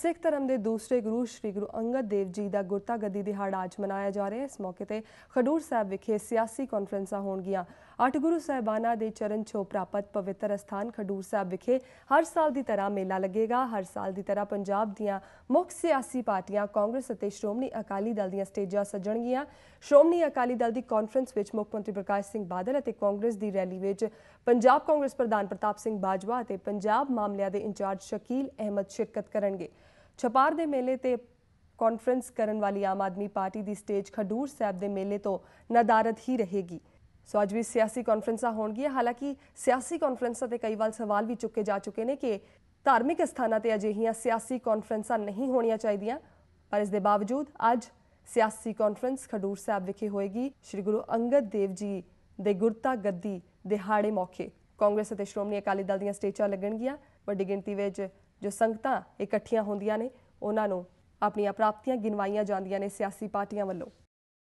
ਸਿੱਖ ਧਰਮ ਦੇ ਦੂਸਰੇ ਗੁਰੂ ਸ੍ਰੀ ਗੁਰੂ ਅੰਗਦ ਦੇਵ ਜੀ ਦਾ ਗੁਰਤਾ ਗੱਦੀ ਦਿਹਾੜਾ ਅੱਜ ਮਨਾਇਆ ਜਾ ਰਿਹਾ ਹੈ। ਇਸ ਮੌਕੇ ਤੇ ਖਡੂਰ ਸਾਹਿਬ ਵਿਖੇ ਸਿਆਸੀ ਕਾਨਫਰੰਸਾਂ ਹੋਣਗੀਆਂ। ਅੱਠ ਗੁਰੂ ਸਾਹਿਬਾਨਾਂ ਦੇ ਚਰਨ ਛੋ ਪ੍ਰਾਪਤ ਪਵਿੱਤਰ ਅਸਥਾਨ ਖਡੂਰ ਸਾਹਿਬ ਵਿਖੇ ਹਰ ਸਾਲ ਦੀ ਤਰ੍ਹਾਂ ਮੇਲਾ ਲੱਗੇਗਾ। ਹਰ ਸਾਲ ਦੀ ਤਰ੍ਹਾਂ ਪੰਜਾਬ ਦੀਆਂ ਮੁੱਖ ਸਿਆਸੀ ਪਾਰਟੀਆਂ ਕਾਂਗਰਸ ਅਤੇ ਸ਼੍ਰੋਮਣੀ ਅਕਾਲੀ ਦਲ ਦੀਆਂ ਸਟੇਜਾਂ ਸਜਣਗੀਆਂ। ਸ਼੍ਰੋਮਣੀ ਅਕਾਲੀ ਦਲ ਦੀ ਕਾਨਫਰੰਸ ਵਿੱਚ ਮੁੱਖ ਮੰਤਰੀ ਪ੍ਰਕਾਸ਼ ਸਿੰਘ ਬਾਦਲ ਅਤੇ ਕਾਂਗਰਸ ਦੀ ਰੈਲੀ ਵਿੱਚ ਪੰਜਾਬ ਕਾਂਗਰਸ ਪ੍ਰਧਾਨ ਪ੍ਰਤਾਪ ਸਿੰਘ ਬਾਜਵਾ ਅਤੇ ਪੰਜਾਬ ਮਾਮਲਿਆਂ ਦੇ ਇੰਚਾਰਜ ਸ਼ਕੀਲ ਅਹਿਮਦ ਸ਼ਿਰਕਤ ਕਰਨਗੇ। ਛਪਾਰ ਦੇ ਮੇਲੇ ਤੇ ਕਾਨਫਰੰਸ ਕਰਨ ਵਾਲੀ ਆਮ ਆਦਮੀ ਪਾਰਟੀ ਦੀ ਸਟੇਜ ਖਡੂਰ ਸਾਹਿਬ ਦੇ ਮੇਲੇ ਤੋਂ ਨਦਾਰਦ ਹੀ ਰਹੇਗੀ। ਸੋ ਅੱਜ ਵੀ ਸਿਆਸੀ ਕਾਨਫਰੰਸਾਂ ਹੋਣਗੀਆਂ। ਹਾਲਾਂਕਿ ਸਿਆਸੀ ਕਾਨਫਰੰਸਾਂ ਤੇ ਕਈ ਵਾਰ ਸਵਾਲ ਵੀ ਚੁੱਕੇ ਜਾ ਚੁੱਕੇ ਨੇ ਕਿ ਧਾਰਮਿਕ ਸਥਾਨਾਂ ਤੇ ਅਜਿਹੀਆਂ ਸਿਆਸੀ ਕਾਨਫਰੰਸਾਂ ਨਹੀਂ ਹੋਣੀਆਂ ਚਾਹੀਦੀਆਂ। ਪਰ ਇਸ ਦੇ ਬਾਵਜੂਦ ਅੱਜ ਸਿਆਸੀ ਕਾਨਫਰੰਸ ਖਡੂਰ ਸਾਹਿਬ ਵਿਖੇ ਹੋਏਗੀ। ਸ੍ਰੀ ਗੁਰੂ ਅੰਗਦ ਦੇਵ ਜੀ ਦੇ ਗੁਰਤਾ ਗੱਦੀ ਦਿਹਾੜੇ ਮੌਕੇ। ਕਾਂਗਰਸ ਅਤੇ ਸ਼੍ਰੋਮਣੀ ਅਕਾਲੀ ਦਲ ਦੀਆਂ ਸਟੇਜਾਂ ਲੱਗਣਗੀਆਂ। ਵੱਡੀ ਗਿਣਤੀ ਵਿੱਚ ਜੋ ਸੰਗਤਾਂ ਇਕੱਠੀਆਂ ਹੁੰਦੀਆਂ ਨੇ, ਉਹਨਾਂ ਨੂੰ ਆਪਣੀਆਂ ਪ੍ਰਾਪਤੀਆਂ ਗਿਣਵਾਈਆਂ ਜਾਂਦੀਆਂ ਨੇ ਸਿਆਸੀ ਪਾਰਟੀਆਂ ਵੱਲੋਂ।